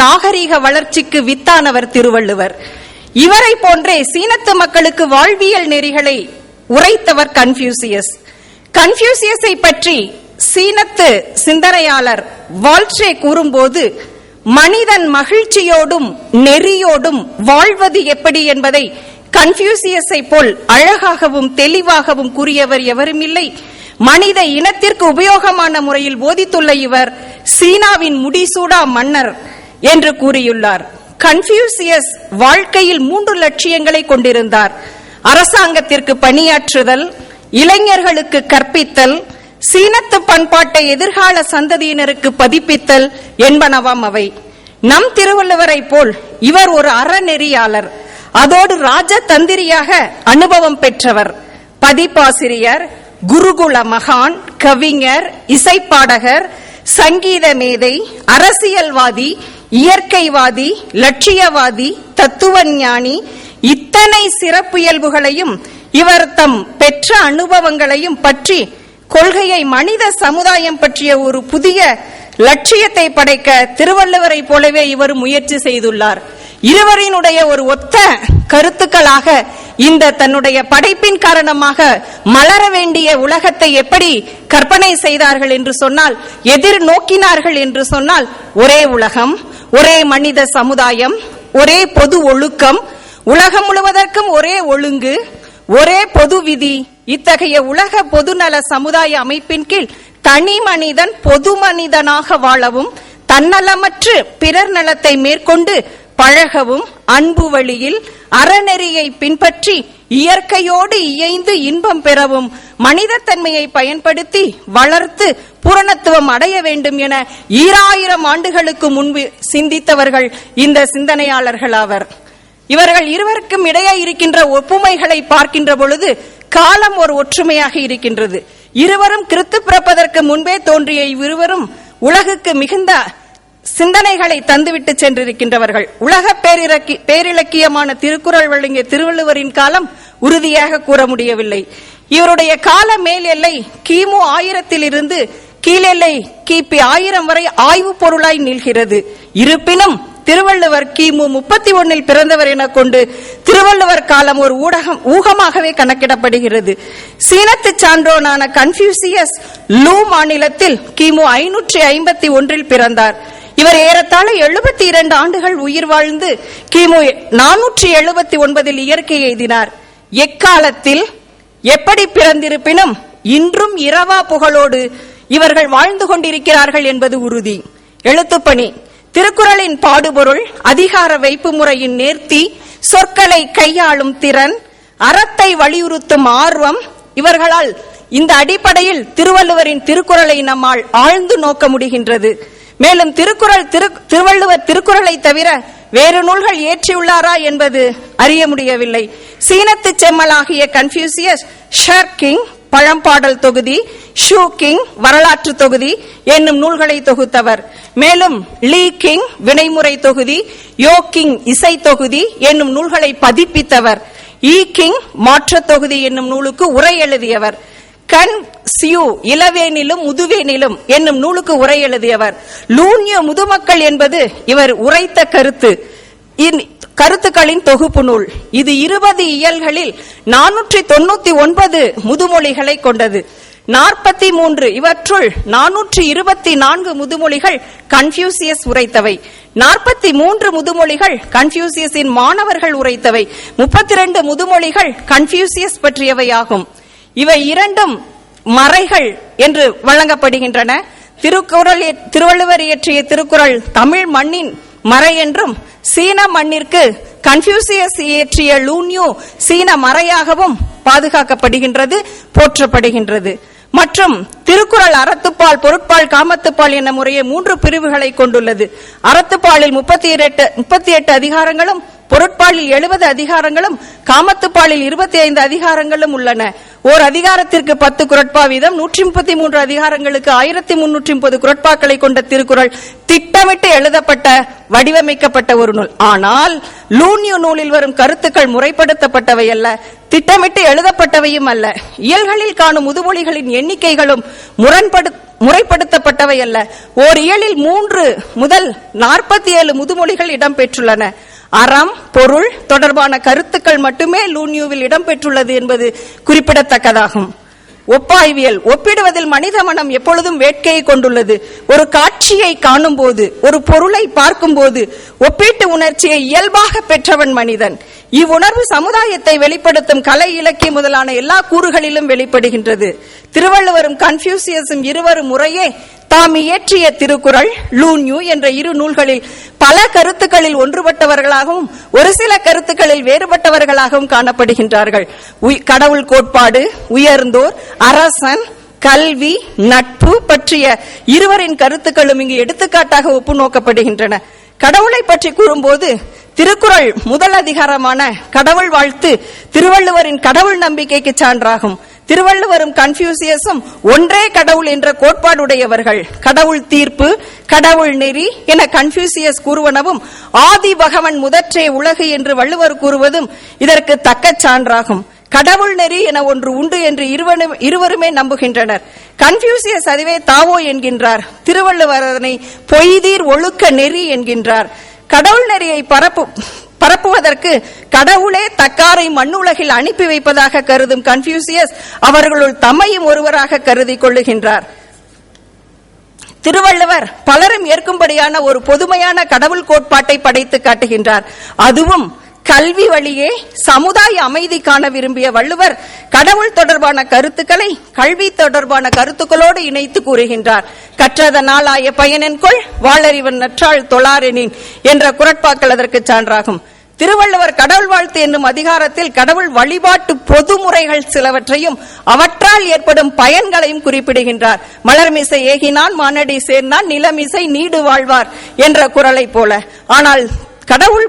நாகரீக வளர்ச்சிக்கு வித்தானவர் திருவள்ளுவர். இவரை போன்றே சீனத்து மக்களுக்கு வாழ்வியல் நெறிகளை உரைத்தவர் கன்ஃபியூசியஸ் கன்ஃபியூசியஸை பற்றி சீனத்து சிந்தனையாளர் வால்ட்ரே கூறும்போது மனிதன் மகிழ்ச்சியோடும் நெறியோடும் வாழ்வது எப்படி என்பதை கன்ஃபியூசியஸை போல் அழகாகவும் தெளிவாகவும் கூறியவர் எவருமில்லை. மனித இனத்திற்கு உபயோகமான முறையில் போதித்துள்ள இவர் சீனாவின் முடிசூடா மன்னர் என்று கூறியுள்ளார். கன்ஃபியூசியஸ் வாழ்க்கையில் மூன்று லட்சியங்களை கொண்டிருந்தார். அரசாங்கத்திற்கு பணியாற்றுதல் இளைஞர்களுக்கு கற்பித்தல் சீனத்து பண்பாட்டை எதிர்கால சந்ததியினருக்கு பதிப்பித்தல் என்பனவாம் அவை. நம் திருவள்ளுவரை போல் இவர் ஒரு அறநெறியாளர். அதோடு ராஜதந்திரியாக அனுபவம் பெற்றவர். பதிப்பாசிரியர் குருகுல மகான் கவிஞர் இசைப்பாடகர் சங்கீத மேதை அரசியல்வாதி இயற்கைவாதி லட்சியவாதி தத்துவ ஞானி இத்தனை சிறப்பியல்புகளையும் இவர் தம் பெற்ற அனுபவங்களையும் பற்றி கொள்கையை மனித சமுதாயம் பற்றிய ஒரு புதிய லட்சியத்தை படைக்க திருவள்ளுவரை போலவே இவர் முயற்சி செய்துள்ளார். இருவரினுடைய ஒரு ஒத்த கருத்துக்களாக இந்த தன்னுடைய படைப்பின் காரணமாக மலர வேண்டிய உலகத்தை எப்படி கற்பனை செய்தார்கள் என்று சொன்னால் எதிர் நோக்கினார்கள் என்று சொன்னால் ஒரே உலகம் ஒரே மனித சமுதாயம் ஒரே பொது ஒழுக்கம் உலகம் முழுவதற்கும் ஒரே ஒழுங்கு ஒரே பொது விதி இத்தகைய உலக பொதுநல சமுதாய அமைப்பின் கீழ் தனி மனிதன் பொது மனிதனாக வாழவும் தன்னலமற்று பிறர் நலத்தை மேற்கொண்டு பழகவும் அன்பு வழியில் அறநெறியை பின்பற்றி இயற்கையோடு இயைந்து இன்பம் பெறவும் மனிதத்தன்மையை பயன்படுத்தி வளர்த்து பூரணத்துவம் அடைய வேண்டும் என ஈராயிரம் ஆண்டுகளுக்கு முன்பு சிந்தித்தவர்கள் இந்த சிந்தனையாளர்கள் ஆவர். இவர்கள் இருவருக்கும் இடையே இருக்கின்ற ஒப்புமைகளை பார்க்கின்ற பொழுது காலம் ஒரு ஒற்றுமையாக இருக்கின்றது. இருவரும் கிறித்து பிறப்பதற்கு முன்பே தோன்றிய இவ்விருவரும் உலகுக்கு மிகுந்த சிந்தனைகளை தந்துவிட்டு சென்றிருக்கின்றவர்கள். உலக பேரிலக்கி பேரிலக்கியமான திருக்குறள் வழங்கிய திருவள்ளுவரின் காலம் உறுதியாக கூற முடியவில்லை. இவருடைய கால மேல் எல்லை கிமு ஆயிரத்திலிருந்து கீழெல்லை கிபி ஆயிரம் வரை ஆய்வு பொருளாய் நீள்கிறது இருப்பினும் திருவள்ளுவர் கிமு முப்பத்தி ஒன்னில் பிறந்தவர் என கொண்டு திருவள்ளுவர் காலம் ஒரு ஊடகம் ஊகமாகவே கணக்கிடப்படுகிறது. சீனத்து சான்றோனான கன்ஃபியூசியஸ் லூ மாநிலத்தில் கிமு ஐநூற்றி ஐம்பத்தி ஒன்றில் பிறந்தார். இவர் ஏறத்தாழ எழுபத்தி இரண்டு ஆண்டுகள் உயிர் வாழ்ந்து கிமு நானூற்றி எழுபத்தி ஒன்பதில் இயற்கை எய்தினார். எக்காலத்தில் எப்படி பிறந்திருப்பினும் இன்றும் இரவா புகழோடு இவர்கள் வாழ்ந்து கொண்டிருக்கிறார்கள் என்பது உறுதி. எழுத்துப்பணி திருக்குறளின் பாடுபொருள் அதிகார வைப்பு முறையின் நேர்த்தி சொற்களை கையாளும் திறன் அறத்தை வலியுறுத்தும் ஆர்வம் இவர்களால் இந்த அடிப்படையில் திருவள்ளுவரின் திருக்குறளை நம்மால் ஆழ்ந்து நோக்க முடிகின்றது. மேலும் திருக்குறள் திரு திருவள்ளுவர் திருக்குறளை தவிர வேறு நூல்கள் ஏற்றியுள்ளாரா என்பது அறிய முடியவில்லை. சீனத்து செம்மலாகிய கன்ஃபியூசியஸ் ஷர்கிங் பழம்பாடல் தொகுதி ஷூ கிங் வரலாற்று தொகுதி என்னும் நூல்களை தொகுத்தவர். மேலும் லீ கிங் வினைமுறை தொகுதி யோ கிங் இசை தொகுதி என்னும் நூல்களை பதிப்பித்தவர். ஈ கிங் மாற்ற தொகுதி என்னும் நூலுக்கு உரை எழுதியவர். கண் சியு இளவேனிலும் முதுவேனிலும் என்னும் நூலுக்கு உரை எழுதியவர். லூன்ய முதுமக்கள் என்பது இவர் உரைத்த கருத்து. கருத்துக்களின் தொகுப்பு நூல். இது இருபது இயல்களில் நானூற்றி தொண்ணூத்தி ஒன்பது முதுமொழிகளை கொண்டது. நாற்பத்தி மூன்று இவற்றுள் நானூற்றி இருபத்தி நான்கு முதுமொழிகள் கன்ஃபியூசியஸ் உரைத்தவை. நாற்பத்தி மூன்று முதுமொழிகள் கன்ஃபியூசியஸின் மாணவர்கள் உரைத்தவை. முப்பத்தி இரண்டு முதுமொழிகள் கன்ஃபியூசியஸ் பற்றியவையாகும். இவை இரண்டும் மறைகள் என்று வழங்கப்படுகின்றன. திருக்குறள் திருவள்ளுவர் இயற்றிய திருக்குறள் தமிழ் மண்ணின் மறை என்றும் சீன மண்ணிற்கு கன்ஃபியூசியஸ் இயற்றிய லூன்யூ சீன மறையாகவும் பாதுகாக்கப்படுகின்றது போற்றப்படுகின்றது. மற்றும் திருக்குறள் அறத்துப்பால் பொருட்பால் காமத்துப்பால் என முறையை மூன்று பிரிவுகளை கொண்டுள்ளது. அறத்துப்பாலில் முப்பத்தி எட்டு முப்பத்தி எட்டு அதிகாரங்களும் பொருட்பாலில் எழுபது அதிகாரங்களும் காமத்துப்பாலில் இருபத்தி ஐந்து அதிகாரங்களும் உள்ளன. ஓர் அதிகாரத்திற்கு பத்து குரட்பா வீதம் நூற்றி முப்பத்தி மூன்று அதிகாரங்களுக்கு ஆயிரத்தி முன்னூற்றி முப்பது குரட்பாக்களை கொண்ட திருக்குறள் திட்டமிட்டு எழுதப்பட்ட வடிவமைக்கப்பட்ட ஒரு நூல். ஆனால் லூன்யூ நூலில் வரும் கருத்துக்கள் முறைப்படுத்தப்பட்டவை அல்ல திட்டமிட்டு எழுதப்பட்டவையும் அல்ல. இயல்களில் காணும் முதுமொழிகளின் எண்ணிக்கைகளும் முரண்படு முறைப்படுத்தப்பட்டவை அல்ல. ஓர் இயலில் மூன்று முதல் நாற்பத்தி ஏழு முதுமொழிகள் இடம்பெற்றுள்ளன அறம் பொருள் தொடர்பான கருத்துக்கள் மட்டுமே லூன்யூவில் இடம்பெற்றுள்ளது என்பது குறிப்பிடத்தக்கதாகும். ஒப்பாய்வியல் ஒப்பிடுவதில் மனித மனம் எப்பொழுதும் வேட்கையை கொண்டுள்ளது. ஒரு காட்சியை காணும் போது ஒரு பொருளை பார்க்கும் போது ஒப்பீட்டு உணர்ச்சியை இயல்பாக பெற்றவன் மனிதன். இவ்வுணர்வு சமுதாயத்தை வெளிப்படுத்தும் கலை இலக்கியம் முதலான எல்லா கூறுகளிலும் வெளிப்படுகின்றது. திருவள்ளுவரும் கன்ஃபியூசியஸும் இருவரும் முறையே தாம் இயற்றிய திருக்குறள் லூன்யூ என்ற இரு நூல்களில் பல கருத்துக்களில் ஒன்றுபட்டவர்களாகவும் ஒரு சில கருத்துக்களில் வேறுபட்டவர்களாகவும் காணப்படுகின்றார்கள். கடவுள் கோட்பாடு உயர்ந்தோர் அரசன் கல்வி நட்பு பற்றிய இருவரின் கருத்துக்களும் இங்கு எடுத்துக்காட்டாக ஒப்பு நோக்கப்படுகின்றன கடவுளை பற்றி கூறும்போது திருக்குறள் முதல் அதிகாரமான கடவுள் வாழ்த்து திருவள்ளுவரின் கடவுள் நம்பிக்கைக்கு சான்றாகும். திருவள்ளுவரும் கன்ஃபியூசியஸும் ஒன்றே கடவுள் என்ற கோட்பாடுடையவர்கள். கடவுள் தீர்ப்பு கடவுள் நெறி என கன்ஃபியூசியஸ் கூறுவனவும் ஆதி பகவன் முதற்றே உலகு என்று வள்ளுவர் கூறுவதும் இதற்கு தக்க சான்றாகும். கடவுள் நெறி என ஒன்று உண்டு என்று இருவரும் இருவருமே நம்புகின்றனர். கன்ஃபியூசியஸ் அதுவே தாவோ என்கின்றார். திருவள்ளுவர் அதனை பொய்தீர் ஒழுக்க நெறி என்கின்றார். கடவுள் நெறியை பரப்பு பரப்புவதற்கு கடவுளே தக்காரை மண்ணுலகில் அனுப்பி வைப்பதாக கருதும் கன்ஃபியூசியஸ் அவர்களுள் தம்மையும் ஒருவராக கருதி கொள்ளுகின்றார். திருவள்ளுவர் பலரும் ஏற்கும்படியான ஒரு பொதுமையான கடவுள் கோட்பாட்டை படைத்து காட்டுகின்றார். அதுவும் கல்வி வழியே சமுதாய அமைதி காண விரும்பிய வள்ளுவர் கடவுள் தொடர்பான கருத்துக்களை கல்வி தொடர்பான கருத்துக்களோடு இணைத்து கூறுகின்றார். கற்றதனால் ஆய பயனென்கொள் வாழறிவன் நற்றாள் தொழாரெனின் என்ற குரட்பாக்கள் அதற்கு சான்றாகும். திருவள்ளுவர் கடவுள் வாழ்த்து என்னும் அதிகாரத்தில் கடவுள் வழிபாட்டு பொதுமுறைகள் சிலவற்றையும் அவற்றால் ஏற்படும் பயன்களையும் குறிப்பிடுகின்றார். மலர்மிசை ஏகினான் மானடி சேர்ந்தான் நிலமிசை நீடு வாழ்வார் என்ற குரலை போல. ஆனால் கடவுள்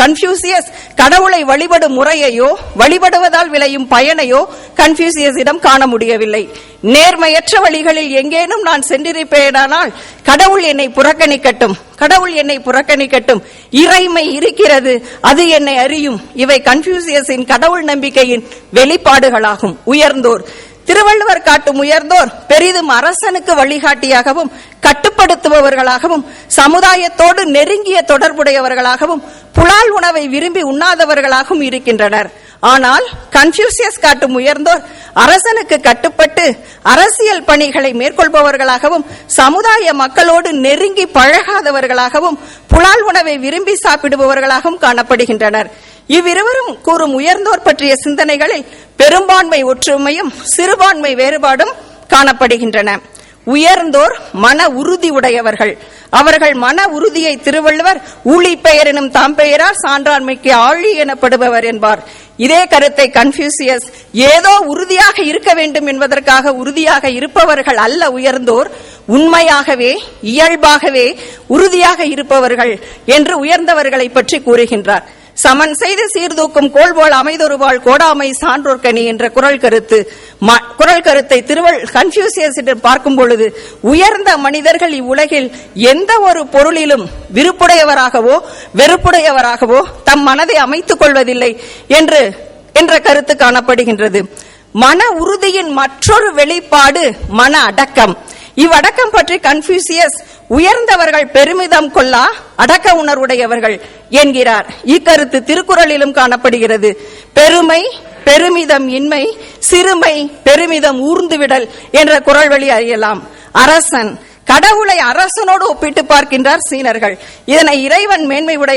கன்ஃபியூசியஸ் கடவுளை வழிபடும் முறையையோ வழிபடுவதால் விளையும் பயனையோ கன்ஃபியூசியஸிடம் காண முடியவில்லை. நேர்மையற்ற வழிகளில் எங்கேனும் நான் சென்றிருப்பேனானால் கடவுள் என்னை புறக்கணிக்கட்டும் கடவுள் என்னை புறக்கணிக்கட்டும். இறைமை இருக்கிறது அது என்னை அறியும். இவை கன்ஃபியூசியஸின் கடவுள் நம்பிக்கையின் வெளிப்பாடுகளாகும். உயர்ந்தோர் திருவள்ளுவர் காட்டும் உயர்ந்தோர் பெரிதும் அரசனுக்கு வழிகாட்டியாகவும் கட்டுப்படுத்துபவர்களாகவும் சமுதாயத்தோடு நெருங்கிய தொடர்புடையவர்களாகவும் புலால் உணவை விரும்பி உண்ணாதவர்களாகவும் இருக்கின்றனர். ஆனால் கன்ஃபியூசியஸ் காட்டும் உயர்ந்தோர் அரசனுக்கு கட்டுப்பட்டு அரசியல் பணிகளை மேற்கொள்பவர்களாகவும் சமுதாய மக்களோடு நெருங்கி பழகாதவர்களாகவும் புலால் உணவை விரும்பி சாப்பிடுபவர்களாகவும் காணப்படுகின்றனர். இவ்விருவரும் கூறும் உயர்ந்தோர் பற்றிய சிந்தனைகளில் பெரும்பான்மை ஒற்றுமையும் சிறுபான்மை வேறுபாடும் காணப்படுகின்றன. உயர்ந்தோர் மன உறுதி உடையவர்கள். அவர்கள் மன உறுதியை திருவள்ளுவர் ஊழி பெயர் எனும் தாம் பெயரால் சான்றாண்மைக்கு ஆழி எனப்படுபவர் என்பார். இதே கருத்தை கன்ஃபியூசியஸ் ஏதோ உறுதியாக இருக்க வேண்டும் என்பதற்காக உறுதியாக இருப்பவர்கள் அல்ல உயர்ந்தோர். உண்மையாகவே இயல்பாகவே உறுதியாக இருப்பவர்கள் என்று உயர்ந்தவர்களை பற்றி கூறுகின்றார். சமன் செய்து சீர்தூக்கும் கோள்போல் அமைதொருவாள் கோடாமை சான்றோர்கனி என்ற குரல் கருத்து குரல் கருத்தை திருவள் கன்ஃபியூசியஸிடம் பார்க்கும் பொழுது உயர்ந்த மனிதர்கள் இவ்வுலகில் எந்த ஒரு பொருளிலும் விருப்புடையவராகவோ வெறுப்புடையவராகவோ தம் மனதை அமைத்துக் கொள்வதில்லை என்று என்ற கருத்து காணப்படுகின்றது. மன உறுதியின் மற்றொரு வெளிப்பாடு மன அடக்கம். இவ்வடக்கம் பற்றி கன்ஃபியூசியஸ் உயர்ந்தவர்கள் பெருமிதம் கொள்ளா அடக்க உணர்வுடையவர்கள் என்கிறார். இக்கருத்து திருக்குறளிலும் காணப்படுகிறது. பெருமை பெருமிதம் இன்மை சிறுமை பெருமிதம் ஊர்ந்துவிடல் என்ற குரல் வழி அறியலாம். அரசன் கடவுளை அரசனோடு ஒப்பிட்டு பார்க்கின்றார் சீனர்கள். இதனை இறைவன் மேன்மை உடைய